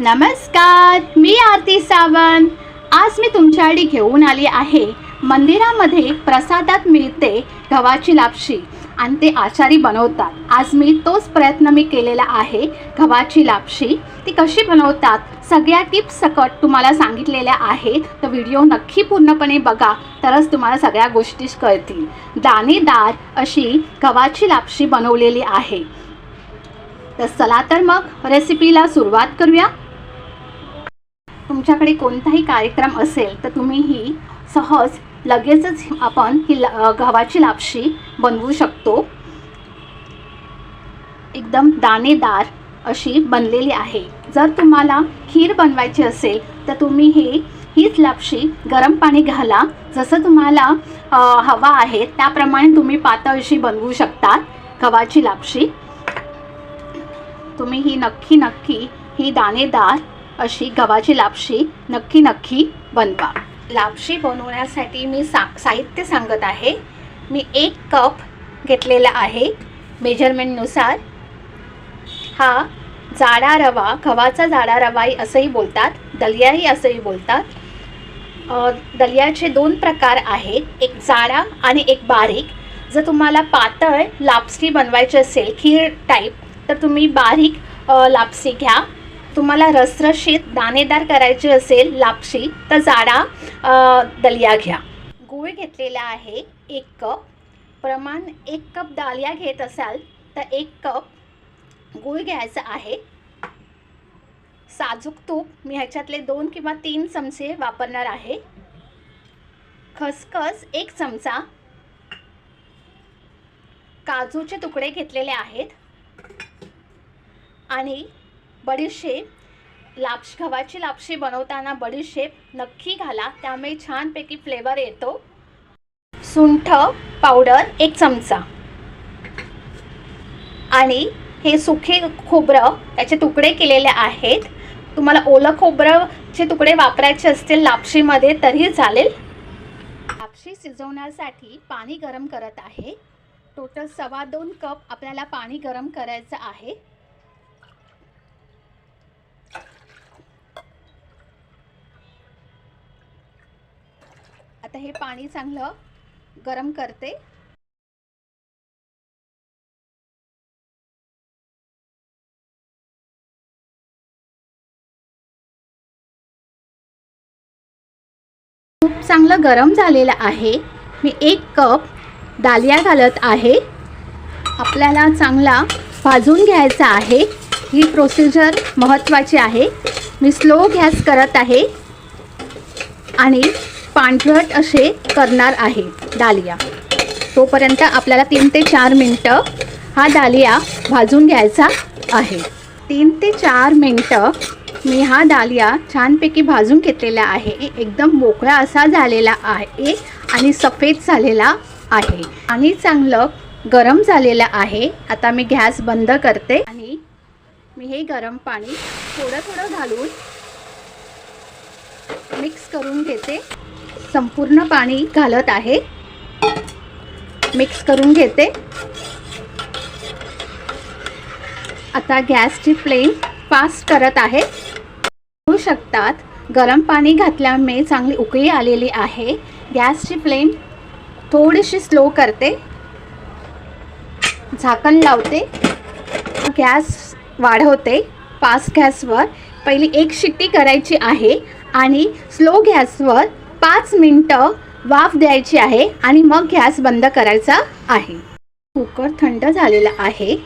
नमस्कार मी आरती सावंत. आज मी तुमच्यासाठी घेऊन आली आहे मंदिरामध्ये प्रसादात मिळते गव्हाची लापशी आणि ते आचारी बनवतात. आज मी तोच प्रयत्न मी केलेला आहे गव्हाची लापशी. ती कशी बनवतात? सगळ्या टिप्स सकट तुम्हाला सांगितलेल्या आहेत. तर व्हिडिओ नक्की पूर्णपणे बघा तरच तुम्हाला सगळ्या गोष्टी कळतील. दाणेदार अशी गव्हाची लापशी बनवलेली आहे. तर चला तर मग रेसिपीला सुरुवात करूया. तुमच्याकडे कोणताही कार्यक्रम असेल तर तुम्ही ही सहज लगेचच आपण ही गव्हाची लापशी बनवू शकतो. एकदम दाणेदार अशी बनलेली आहे. जर तुम्हाला खीर बनवायची असेल तर तुम्ही हे हीच लापशी गरम पाणी घाला. जसं तुम्हाला हवा आहे त्याप्रमाणे तुम्ही पातळशी बनवू शकता गव्हाची लापशी. तुम्ही ही नक्की नक्की ही दाणेदार अशी गव्हाची लापशी नक्की नक्की बनवा. लापशी बनवण्यासाठी मी सा साहित्य सांगत आहे. मी एक कप घेतलेला आहे मेजरमेंटनुसार. हा जाडा रवा गव्हाचा जाडा रवाही असंही बोलतात दलियाही असंही बोलतात. दलियाचे दोन प्रकार आहेत एक जाडा आणि एक बारीक. जर तुम्हाला पातळ लापसी बनवायची असेल खीर टाईप तर तुम्ही बारीक लापसी घ्या. तुम्हाला रसरशीत दाणेदार करायची असेल लापशी तर जाडा दलिया घ्या. गूळ घेतलेला आहे एक कप. प्रमाण एक कप दालिया घेत असाल तर एक कप गूळ घ्यायचा आहे. साजूक तूप मी ह्याच्यातले दोन किंवा तीन चमचे वापरणार आहे. खसखस एक चमचा. काजूचे तुकडे घेतलेले आहेत. आणि बडीशेप लापश गव्हाची लापशी बनवताना बडीशेप नक्की घाला त्यामुळे छानपैकी फ्लेवर येतो. सुंठ पावडर एक चमचा. आणि हे सुखे खोबरं त्याचे तुकडे केलेले आहेत. तुम्हाला ओलं खोबरंचे तुकडे वापरायचे असतील लापशीमध्ये तरी चालेल. लापशी शिजवण्यासाठी पाणी गरम करत आहे. टोटल सव्वा दोन कप आपल्याला पाणी गरम करायचं आहे. आता हे पाणी चांगलं गरम करते. खूप चांगलं गरम झालेलं आहे. मी एक कप दालिया घालत आहे. आपल्याला चांगला भाजून घ्यायचा आहे. ही प्रोसिजर महत्त्वाची आहे. मी स्लो गॅस करत आहे. आणि पांढरट असे करणार आहे डालिया. तोपर्यंत आपल्याला तीन ते चार मिनटं हा डालिया भाजून घ्यायचा आहे. तीन ते चार मिनटं मी हा डालिया छानपैकी भाजून घेतलेला आहे. एकदम मोकळा असा झालेला आहे आणि सफेद झालेला आहे. आणि चांगलं गरम झालेलं आहे. आता मी गॅस बंद करते आणि मी हे गरम पाणी थोडं थोडं घालून मिक्स करून घेते. संपूर्ण पाणी घालत आहे. मिक्स करून घेते. आता गॅसची फ्लेम फास्ट करत आहे. होऊ शकतात गरम पाणी घातल्यामुळे चांगली उकळी आलेली आहे. गॅसची फ्लेम थोडीशी स्लो करते. झाकण लावते. गॅस वाढवते. फास्ट गॅसवर पहिली एक शिट्टी करायची आहे आणि स्लो गॅसवर पाच मिनटं वाफ द्यायची आहे आणि मग गॅस बंद करायचा आहे. कुकर थंड झालेला आहे.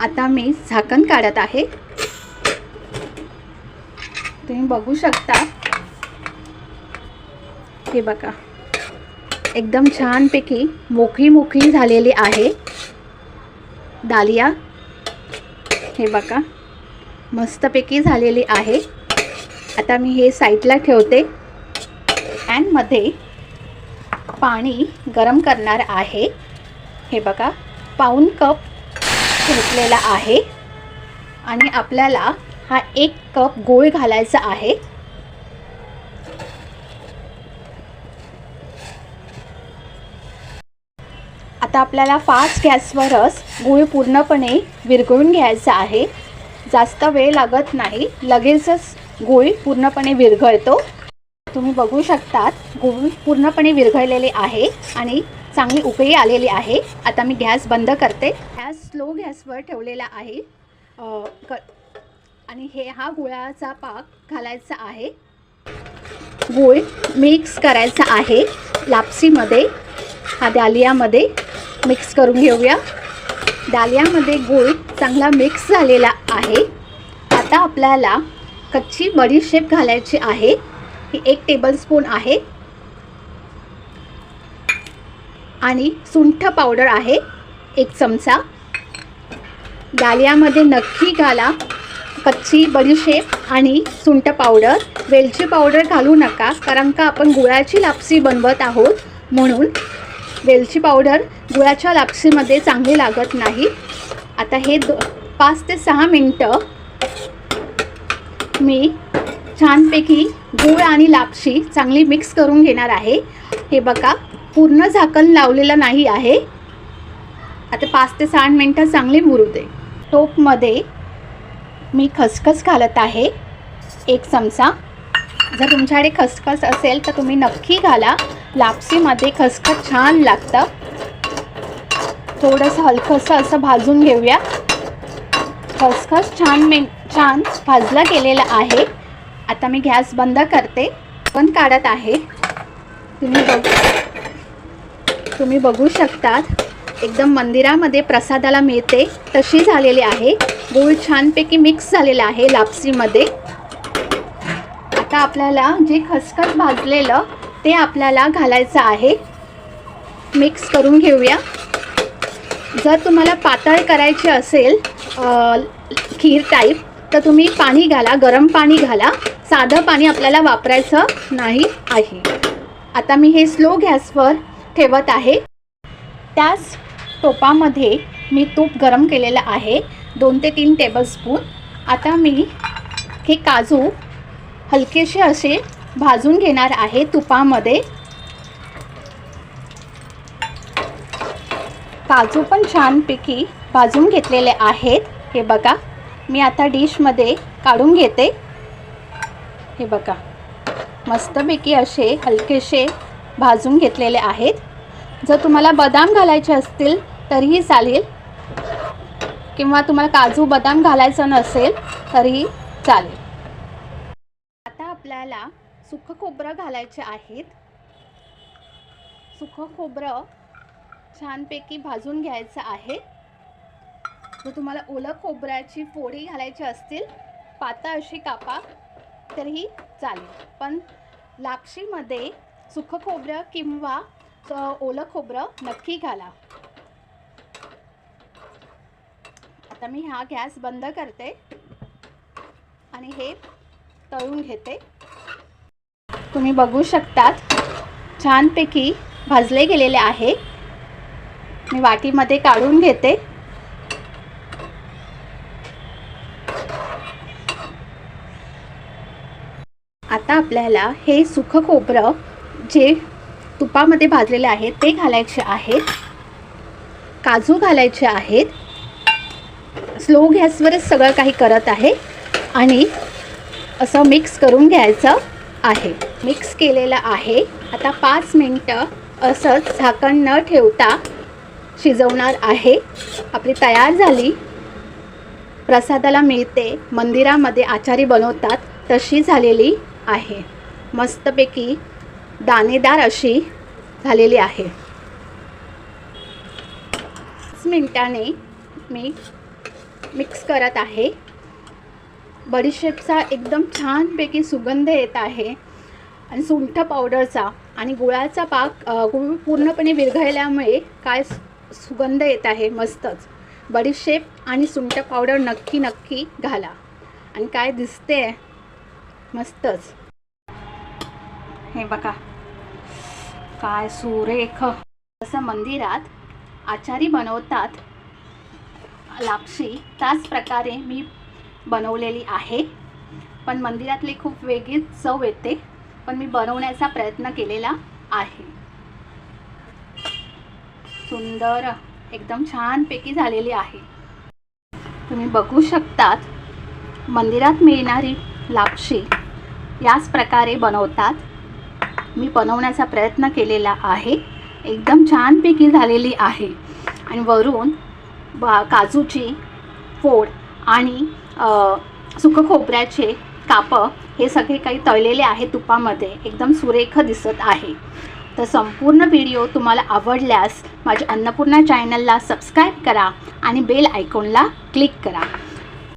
आता मी झाकण काढत आहे. तुम्ही बघू शकता. हे बघा. एकदम छानपैकी मोकळी मोकळी झालेली आहे. दालिया हे बघा. मस्तपैकी झालेली आहे. आता मी हे साईडला ठेवते. पॅनमध्ये पाणी गरम करणार आहे. हे बघा पाऊन कप घेतलेला आहे. आणि आपल्याला हा एक कप गोळ घालायचा आहे. आता आपल्याला फास्ट गॅसवरच गूळ पूर्णपणे विरघळून घ्यायचा आहे. जास्त वेळ लागत नाही. लगेचच गुळ पूर्णपणे विरघळतो. तुम्ही बघू शकतात गोबी पूर्णपणे विरघळलेले आहे आणि चांगली उकळी आलेली आहे. आता मी गॅस बंद करते. गॅस स्लो गॅसवर ठेवलेला आहे. क आणि हे हा गुळाचा पाक घालायचा आहे. गूळ मिक्स करायचा आहे. लापसीमध्ये हा दालियामध्ये मिक्स करून घेऊया. दालियामध्ये गूळ चांगला मिक्स झालेला आहे. आता आपल्याला कच्ची बडीशेप घालायची आहे. ही एक टेबलस्पून आहे. आणि सुंठ पावडर आहे एक चमचा. दालियामध्ये नक्की घाला कच्ची बडीशेप आणि सुंठ पावडर वेलची पावडर घालू नका कारण का आपण गुळाची लापसी बनवत आहोत म्हणून वेलची पावडर गुळाच्या लापसीमध्ये चांगली लागत नाही. आता हे दो पाच ते सहा मिनटं मी छानपैकी गूळ आणि लापशी चांगली मिक्स करून घेणार आहे. हे बघा पूर्ण झाकण लावलेलं नाही आहे. आता पाच ते सहा मिनटं चांगली मुरू दे टोपमध्ये मी खसखस घालत आहे. एक चमचा. जर तुमच्याकडे खसखस असेल तर तुम्ही नक्की घाला. लापसीमध्ये खसखस छान लागतं. थोडंसं हलकंसं असं भाजून घेऊया. खसखस छान मे छान भाजला गेलेला आहे. आता मी गॅस बंद करते. पण काढत आहे. तुम्ही बघू. तुम्ही बघू शकतात. एकदम मंदिरामध्ये प्रसादाला मिळते. तशी झालेली आहे. गूळ छानपैकी मिक्स झालेला आहे लापसीमध्ये. आता आपल्याला जे खसखस भाजलेलं ते आपल्याला घालायचं आहे. मिक्स करून घेऊया. जर तुम्हाला पातळ करायची असेल खीर टाईप तर तुम्ही पाणी घाला गरम पाणी घाला. साधं पाणी आपल्याला वापरायचं नाही आहे. आता मी हे स्लो गॅसवर ठेवत आहे. त्याच टोपामध्ये मी तूप गरम केलेलं आहे. दोन ते तीन टेबलस्पून आता मी हे काजू हलकेसे असे भाजून घेणार आहे तुपामध्ये. काजू पण छानपैकी भाजून घेतलेले आहेत. हे बघा मी आता डिशमध्ये काढून घेते. हे बघा. मस्तपैकी असे हलकेसे भाजून घेतलेले आहेत. जर तुम्हाला बदाम घालायचे असतील तरीही चालेल. किंवा तुम्हाला काजू बदाम घालायचं नसेल तरीही चालेल. आता आपल्याला सुखं खोबरं घालायचे आहेत. सुखं खोबरं छानपैकी भाजून घ्यायचं आहे. जर तुम्हाला ओलं खोबऱ्याची फोडी घालायची असतील पातळ अशी कापा. तरीही चालेल. पण लापशीमध्ये सुखं खोबरं किंवा ओलं खोबरं नक्की घाला. आता मी हा गॅस बंद करते आणि हे तळून घेते. तुम्ही बघू शकतात छानपैकी भाजले गेलेले आहे. मी वाटीमध्ये काढून घेते. आता आपल्याला हे सुखं खोबरं जे तुपामध्ये भाजलेले आहे ते घालायचे आहेत. काजू घालायचे आहेत. स्लो गॅसवरच सगळं काही करत आहे आणि असं मिक्स करून घ्यायचं आहे. मिक्स केलेलं आहे. आता पाच मिनटं असंच झाकण न ठेवता शिजवणार आहे. आपली तयार झाली. प्रसादाला मिळते. मंदिरामध्ये आचारी बनवतात. तशी झालेली. आहे. मस्तपैकी दाणेदार अशी झालेली आहे. पाच मिनटाने मी मिक्स करत आहे. बडीशेपचा एकदम छानपैकी सुगंध येत आहे. आणि सुंठ पावडरचा आणि गुळाचा पाक गुळ पूर्णपणे विरघळल्यामुळे काय सुगंध येत आहे मस्तच. बडीशेप आणि सुंठ पावडर नक्की नक्की घाला. आणि काय दिसते मस्तच. हे बघा. काय सुरेख. असं मंदिरात आचारी बनवतात. लापशी. त्याच प्रकारे मी बनवलेली आहे. पण मंदिरातली खूप वेगळीच चव येते. पण मी बनवण्याचा प्रयत्न केलेला आहे. सुंदर. एकदम छानपैकी झालेली आहे. तुम्ही बघू शकतात. मंदिरात मिळणारी लापशी याच प्रकारे बनवतात. मी बनवण्याचा प्रयत्न केलेला आहे. एकदम छानपैकी झालेली आहे. आणि वरून बा काजूची फोड आणि अ, सुकं खोबऱ्याचे कापं हे सगळे काही तळलेले आहे तुपामध्ये. एकदम सुरेख दिसत आहे. तर संपूर्ण व्हिडिओ तुम्हाला आवडल्यास माझ्या अन्नपूर्णा चॅनलला सबस्क्राईब करा आणि बेल आयकॉनला क्लिक करा.